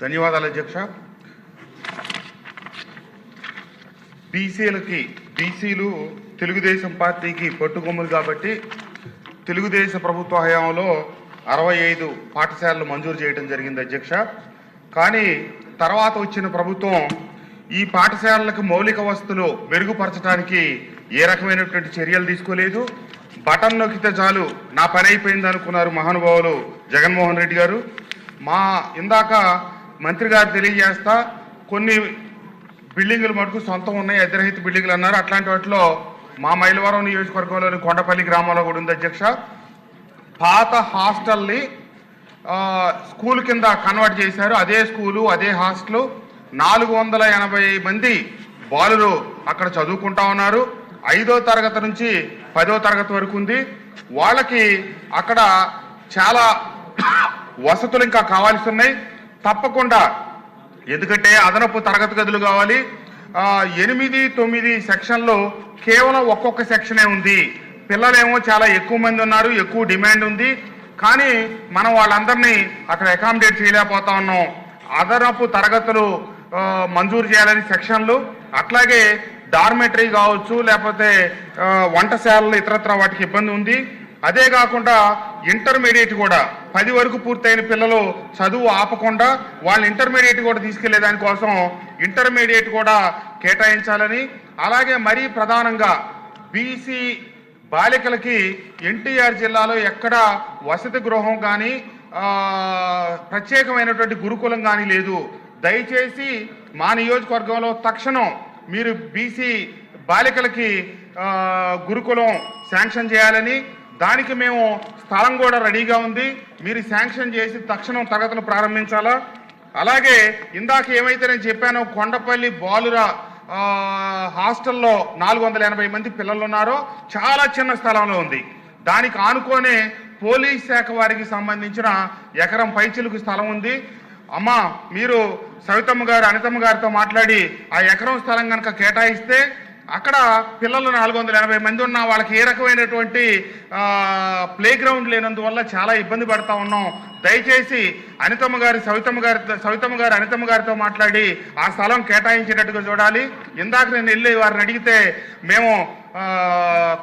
ధన్యవాదాలు అధ్యక్ష. బీసీలకి బీసీలు తెలుగుదేశం పార్టీకి పట్టుకొమ్మలు కాబట్టి తెలుగుదేశం ప్రభుత్వ హయాంలో అరవై ఐదు పాఠశాలలు మంజూరు చేయడం జరిగింది అధ్యక్ష. కానీ తర్వాత వచ్చిన ప్రభుత్వం ఈ పాఠశాలలకు మౌలిక వసతులు మెరుగుపరచడానికి ఏ రకమైనటువంటి చర్యలు తీసుకోలేదు. బటన్ నొక్కితే చాలు నా పని అయిపోయింది అనుకున్నారు మహానుభావులు జగన్మోహన్ రెడ్డి గారు. మా ఇందాక మంత్రి గారు తెలియజేస్తా కొన్ని బిల్డింగులు మటుకు సొంతం ఉన్నాయి అధిరహిత బిల్డింగులు అన్నారు. అట్లాంటి వాటిలో మా మైలవరం నియోజకవర్గంలోని కొండపల్లి గ్రామంలో కూడా ఉంది అధ్యక్ష. పాత హాస్టల్ని స్కూల్ కింద కన్వర్ట్ చేశారు. అదే స్కూలు అదే హాస్టల్. నాలుగు వందల ఎనభై మంది బాలురు అక్కడ చదువుకుంటా ఉన్నారు. ఐదో తరగతి నుంచి పదో తరగతి వరకు ఉంది. వాళ్ళకి అక్కడ చాలా వసతులు ఇంకా కావాల్సి ఉన్నాయి. తప్పకుండా. ఎందుకంటే అదనపు తరగతి గదులు కావాలి. ఎనిమిది తొమ్మిది సెక్షన్లో కేవలం ఒక్కొక్క సెక్షనే ఉంది. పిల్లలేమో చాలా ఎక్కువ మంది ఉన్నారు ఎక్కువ డిమాండ్ ఉంది. కానీ మనం వాళ్ళందరినీ అక్కడ అకామిడేట్ చేయలేకపోతా ఉన్నాం. అదనపు తరగతులు మంజూరు చేయాలని సెక్షన్లు అట్లాగే డార్మెటరీ కావచ్చు లేకపోతే వంటశాలలు ఇతరత్ర వాటికి ఇబ్బంది ఉంది. అదే కాకుండా ఇంటర్మీడియట్ కూడా పది వరకు పూర్తయిన పిల్లలు చదువు ఆపకుండా వాళ్ళు ఇంటర్మీడియట్ కూడా తీసుకెళ్ళే దానికోసం ఇంటర్మీడియట్ కూడా కేటాయించాలని అలాగే మరీ ప్రధానంగా బీసీ బాలికలకి ఎన్టీఆర్ జిల్లాలో ఎక్కడ వసతి గృహం కానీ ప్రత్యేకమైనటువంటి గురుకులం కానీ లేదు. దయచేసి మా నియోజకవర్గంలో తక్షణం మీరు బీసీ బాలికలకి గురుకులం శాంక్షన్ చేయాలని దానికి మేము స్థలం కూడా రెడీగా ఉంది. మీరు శాంక్షన్ చేసి తక్షణం తరగతులు ప్రారంభించాలా? అలాగే ఇందాక ఏమైతే నేను చెప్పానో కొండపల్లి బాలుర హాస్టల్లో నాలుగు వందల ఎనభై మంది పిల్లలు ఉన్నారో చాలా చిన్న స్థలంలో ఉంది. దానికి ఆనుకోనే పోలీస్ శాఖ వారికి సంబంధించిన ఎకరం పైచిలుకు స్థలం ఉంది. అమ్మా మీరు సవితమ్మ గారు అనితమ్మ గారితో మాట్లాడి ఆ ఎకరం స్థలం కనుక కేటాయిస్తే అక్కడ పిల్లలు నాలుగు వందల ఎనభై మంది ఉన్న వాళ్ళకి ఏ రకమైనటువంటి ప్లే గ్రౌండ్ లేనందువల్ల చాలా ఇబ్బంది పడతా ఉన్నాం. దయచేసి అనితమ్మ గారి సవితమ్మ గారి సవితమ్మ గారు అనితమ్మ గారితో మాట్లాడి ఆ స్థలం కేటాయించేటట్టుగా చూడాలి. ఇందాక నేను వెళ్ళి వారిని అడిగితే మేము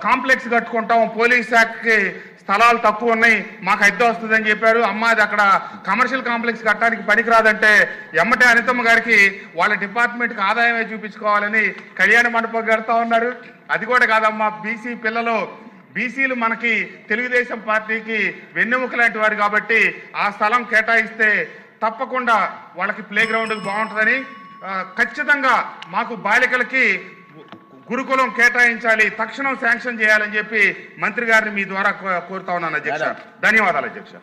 కాంప్లెక్స్ కట్టుకుంటాం పోలీస్ శాఖకి స్థలాలు తక్కువ ఉన్నాయి మాకు అద్దె వస్తుందని చెప్పారు. అమ్మ అది అక్కడ కమర్షియల్ కాంప్లెక్స్ కట్టడానికి పనికిరాదంటే ఎమ్మటే అనితమ్మ గారికి వాళ్ళ డిపార్ట్మెంట్కి ఆదాయమే చూపించుకోవాలని కళ్యాణ మండపం కడతా ఉన్నారు. అది కూడా కాదమ్మా బీసీ పిల్లలు బీసీలు మనకి తెలుగుదేశం పార్టీకి వెన్నెముక లాంటి వారు కాబట్టి ఆ స్థలం కేటాయిస్తే తప్పకుండా వాళ్ళకి ప్లే గ్రౌండ్ బాగుంటుందని ఖచ్చితంగా మాకు బాలికలకి గురుకులం కేటాయించాలి తక్షణం శాంక్షన్ చేయాలని చెప్పి మంత్రి గారిని మీ ద్వారా కోరుతా ఉన్నాను అధ్యక్ష. ధన్యవాదాలు అధ్యక్ష.